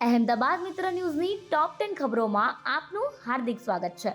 અહેમદાબાદ મિત્ર ન્યૂઝની top ten ખબરોમાં આપનું હાર્દિક સ્વાગત છે.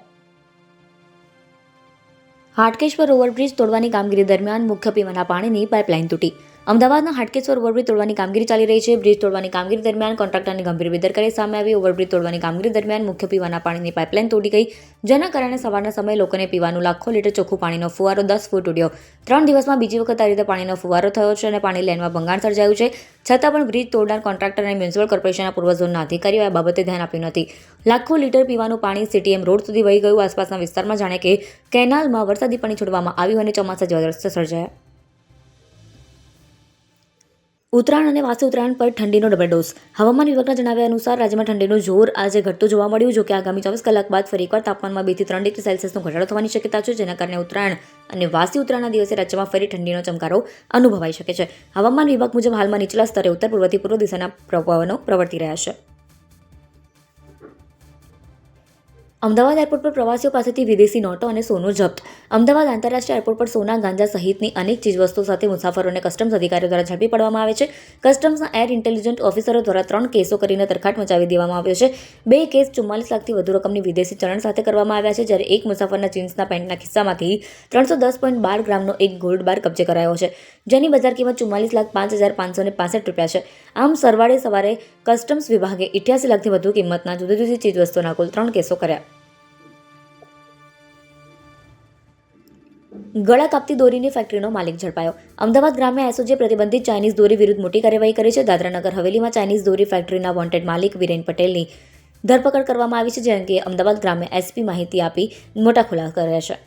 હાટકેશ્વર ઓવરબ્રિજ તોડવાની કામગીરી દરમિયાન મુખ્ય પીવાના પાણીની પાઇપલાઇન તૂટી. અમદાવાદના હાટકેશ્વર ઓવરબ્રિજ તોડવાની કામગીરી ચાલી રહી છે. બ્રિજ તોડવાની કામગીરી દરમિયાન કોન્ટ્રાક્ટરની ગંભીર બેદરકારી સામે આવી. ઓવરબ્રિજ તોડવાની કામગીરી દરમિયાન મુખ્ય પીવાના પાણીની પાઇપલાઇન તોડી ગઈ, જેના કારણે સવારના સમયે લોકોને પીવાનું લાખો લીટર ચોખ્ખું પાણીનો ફુવારો દસ ફૂટ ઉડ્યો. ત્રણ દિવસમાં બીજી વખત આ રીતે પાણીનો ફુવારો થયો છે અને પાણી લેનમાં ભંગાણ સર્જાયું છે. છતાં પણ બ્રિજ તોડનાર કોન્ટ્રાક્ટર અને મ્યુનિસિપલ કોર્પોરેશનના પૂર્વ ઝોનના અધિકારીઓ આ બાબતે ધ્યાન આપ્યું નથી. લાખો લીટર પીવાનું પાણી સીટીએમ રોડ સુધી વહી ગયું. આસપાસના વિસ્તારમાં જાણે કે કેનાલમાં વરસાદી પાણી છોડવામાં આવ્યું અને ચોમાસા જેવા સર્જાયા. ઉત્તરાયણ અને વાસી ઉત્તરાયણ પર ઠંડીનો ડબલ ડોઝ હવામાન વિભાગના જણાવ્યા અનુસાર રાજ્યમાં ઠંડીનું જોર આજે ઘટતું જોવા મળ્યું જો કે આગામી ચોવીસ કલાક બાદ ફરી એકવાર તાપમાનમાં બેથી ત્રણ ડિગ્રી સેલ્સિયસનો ઘટાડો થવાની શક્યતા છે, જેના કારણે ઉત્તરાયણ અને વાસી ઉત્તરાયણના દિવસે રાજ્યમાં ફરી ઠંડીનો ચમકારો અનુભવાઈ શકે છે. હવામાન વિભાગ મુજબ હાલમાં નીચલા સ્તરે ઉત્તર પૂર્વથી પૂર્વ દિશાના પવનો પ્રવર્તી રહ્યા છે. અમદાવાદ એરપોર્ટ પર પ્રવાસીઓ પાસેથી વિદેશી નોટો અને સોનું જપ્ત. અમદાવાદ આંતરરાષ્ટ્રીય એરપોર્ટ પર સોના, ગાંજા સહિતની અનેક ચીજવસ્તુઓ સાથે મુસાફરોને કસ્ટમ્સ અધિકારીઓ દ્વારા ઝડપી પાડવામાં આવે છે. કસ્ટમ્સના એર ઇન્ટેલિજન્ટ ઓફિસરો દ્વારા ત્રણ કેસો કરીને તરખાટ મચાવી દેવામાં આવ્યો છે. બે કેસ ચુમ્માલીસ લાખથી વધુ રકમની વિદેશી ચલણ સાથે કરવામાં આવ્યા છે, જ્યારે એક મુસાફરના જીન્સના પેન્ટના ખિસ્સામાંથી ત્રણસો દસ પોઈન્ટ બાર ગ્રામનો એક ગોલ્ડ બાર કબજે કરાયો છે. જેની બજાર કિંમત ચુમ્માલીસ લાખ પાંચ હજાર પાંચસો ને પાસઠ રૂપિયા છે. આમ, સરવાળે સવારે કસ્ટમ્સ વિભાગે ઇઠ્યાસી લાખથી વધુ કિંમતના જુદી જુદી ચીજવસ્તુના કુલ ત્રણ કેસો કર્યા. ગળા કાપતી દોરીની ફેક્ટરીનો માલિક ઝડપાયો. અમદાવાદ ગ્રામ્ય એસઓજીએ પ્રતિબંધિત ચાઇનીઝ દોરી વિરુદ્ધ મોટી કાર્યવાહી કરી છે. દાદરાનગર હવેલીમાં ચાઇનીઝ દોરી ફેક્ટરીના વોન્ટેડ માલિક વિરેન પટેલની ધરપકડ કરવામાં આવી છે, જે અંગે અમદાવાદ ગ્રામ્ય એસપી માહિતી આપી મોટા ખુલાસા કર્યા છે.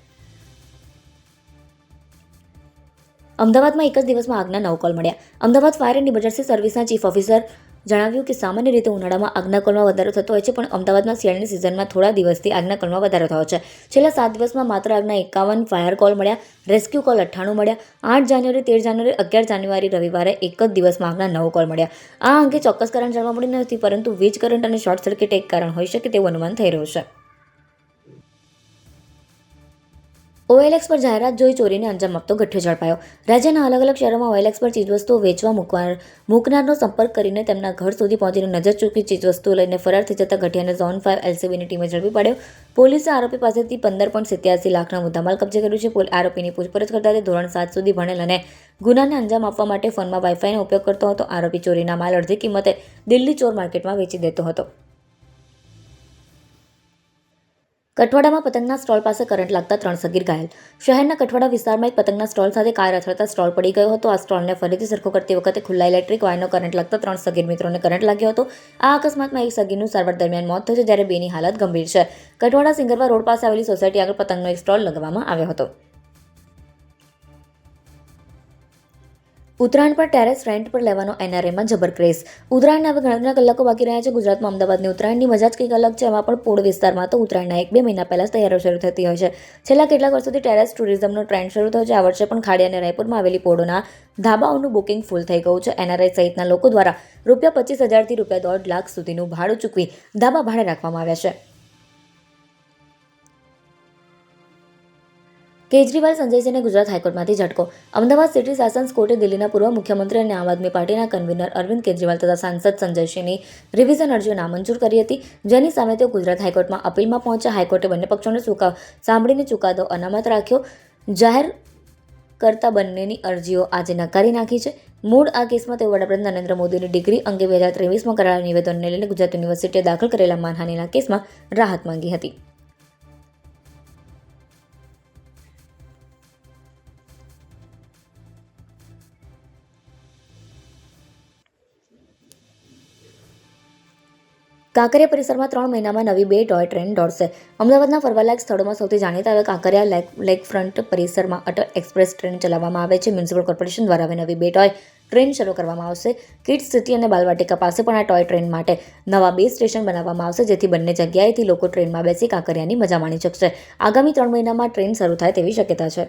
અમદાવાદમાં એક જ દિવસમાં આગના નવ કોલ મળ્યા. અમદાવાદ ફાયર એન્ડ ઇમરજન્સી સર્વિસના ચીફ ઓફિસર જણાવ્યું કે સામાન્ય રીતે ઉનાળામાં આગના કોલમાં વધારો થતો હોય છે, પણ અમદાવાદમાં શિયાળાની સિઝનમાં થોડા દિવસથી આગના કોલમાં વધારો થયો છે. છેલ્લા સાત દિવસમાં માત્ર આગના એકાવન ફાયર કોલ મળ્યા, રેસ્ક્યુ કોલ અઠ્ઠાણું મળ્યા, આઠ જાન્યુઆરી, તેર જાન્યુઆરી, અગિયાર જાન્યુઆરી, રવિવારે એક જ દિવસમાં આગના નવ કોલ મળ્યા. આ અંગે ચોક્કસ કારણ જાણવા મળ્યું નથી, પરંતુ વીજ કરંટ અને શોર્ટ સર્કિટ એક કારણ હોઈ શકે તેવું અનુમાન થઈ રહ્યું છે. ઓએલએક્સ પર જાહેરાત જોઈ ચોરીને અંજામ આપતો ગઠ્ઠો ઝડપાયો. રાજ્યના અલગ અલગ શહેરોમાં ઓએલએક્સ પર ચીજવસ્તુઓ વેચવા મૂકવા મૂકનારનો સંપર્ક કરીને તેમના ઘર સુધી પહોંચીને નજર ચૂકી ચીજવસ્તુઓ લઈને ફરાર થઈ જતા ગઠિયાને ઝોન ફાઇવ એલસીબીની ટીમે ઝડપી પાડ્યો. પોલીસે આરોપી પાસેથી પંદર પોઈન્ટ સિત્યાસી લાખના મુદ્દામાલ કબજે કર્યું છે. આરોપીની પૂછપરછ કરતા તે ધોરણ સાત સુધી ભણેલ અને ગુનાને અંજામ આપવા માટે ફોનમાં વાઈફાઈનો ઉપયોગ કરતો હતો. આરોપી ચોરીના માલ અડધી કિંમતે દિલ્હી ચોર માર્કેટમાં વેચી દેતો હતો. કઠવાડામાં પતંગના સ્ટોલ પાસે કરંટ લાગતા ત્રણ સગીર ઘાયલ. શહેરના કઠવાડા વિસ્તારમાં એક પતંગના સ્ટોલ સાથે કાર અથડતા સ્ટોલ પડી ગયો હતો. આ સ્ટોલને ફરીથી સરખો કરતી વખતે ખુલ્લા ઇલેક્ટ્રિક વાયરનો કરંટ લાગતા ત્રણ સગીર મિત્રોને કરંટ લાગ્યો હતો. આ અકસ્માતમાં એક સગીરનું સારવાર દરમિયાન મોત થયું છે, જ્યારે બેની હાલત ગંભીર છે. કઠવાડા સિંગરવા રોડ પાસે આવેલી સોસાયટી આગળ પતંગનો એક સ્ટોલ લગાવવામાં આવ્યો હતો. ઉત્તરાયણ પર ટેરેસ રેન્ટ પર લેવાનો એનઆરએમાં જબર ક્રેઝ. ઉત્તરાયણના હવે ગણતરીના કલાકો બાકી રહ્યા છે. ગુજરાતમાં અમદાવાદની ઉત્તરાયણની મજા જ કંઈક અલગ છે. એમાં પણ પોળ વિસ્તારમાં તો ઉત્તરાયણના એક બે મહિના પહેલાં જ તૈયારો શરૂ થતી હોય છે. છેલ્લા કેટલાક વર્ષોથી ટેરેસ ટુરિઝમનો ટ્રેન્ડ શરૂ થયો છે. આ વર્ષે પણ ખાડી અને રાયપુરમાં આવેલી પોળોના ધાબાઓનું બુકિંગ ફૂલ થઈ ગયું છે. એનઆરઆઈ સહિતના લોકો દ્વારા રૂપિયા પચીસ હજારથી રૂપિયા દોઢ લાખ સુધીનું ભાડું ચૂકવી ધાબા ભાડે રાખવામાં આવ્યા છે. કેજરીવાલ, સંજયસિંહને ગુજરાત હાઈકોર્ટમાંથી ઝટકો. અમદાવાદ સિટી સેશન્સ કોર્ટે દિલ્હીના પૂર્વ મુખ્યમંત્રી અને આમ આદમી પાર્ટીના કન્વીનર અરવિંદ કેજરીવાલ તથા સાંસદ સંજયસિંહની રિવિઝન અરજીઓ નામંજૂર કરી હતી, જેની સામે તેઓ ગુજરાત હાઈકોર્ટમાં અપીલમાં પહોંચ્યા. હાઈકોર્ટે બંને પક્ષોને ચુકાવ સાંભળીને ચુકાદો અનામત રાખ્યો. જાહેર કરતા બંનેની અરજીઓ આજે નકારી નાખી છે. મૂળ આ કેસમાં તેઓ વડાપ્રધાન નરેન્દ્ર મોદીની ડિગ્રી અંગે બે હજાર ત્રેવીસમાં કરાયેલા નિવેદનને લઈને ગુજરાત યુનિવર્સિટીએ દાખલ કરેલા માનહાનિના કેસમાં રાહત માંગી હતી. કાંકરિયા પરિસરમાં ત્રણ મહિનામાં નવી બે ટોય ટ્રેન દોડશે. અમદાવાદના ફરવાલાયક સ્થળોમાં સૌથી જાણીતા હવે કાંકરિયા લેક, લેકફ્રન્ટ પરિસરમાં અટલ એક્સપ્રેસ ટ્રેન ચલાવવામાં આવે છે. મ્યુનિસિપલ કોર્પોરેશન દ્વારા હવે નવી બે ટોય ટ્રેન શરૂ કરવામાં આવશે. કિડ્સ સિટી અને બાલવાટિકા પાસે પણ આ ટોય ટ્રેન માટે નવા બે સ્ટેશન બનાવવામાં આવશે, જેથી બંને જગ્યાએથી લોકો ટ્રેનમાં બેસી કાંકરિયાની મજા માણી શકશે. આગામી ત્રણ મહિનામાં ટ્રેન શરૂ થાય તેવી શક્યતા છે.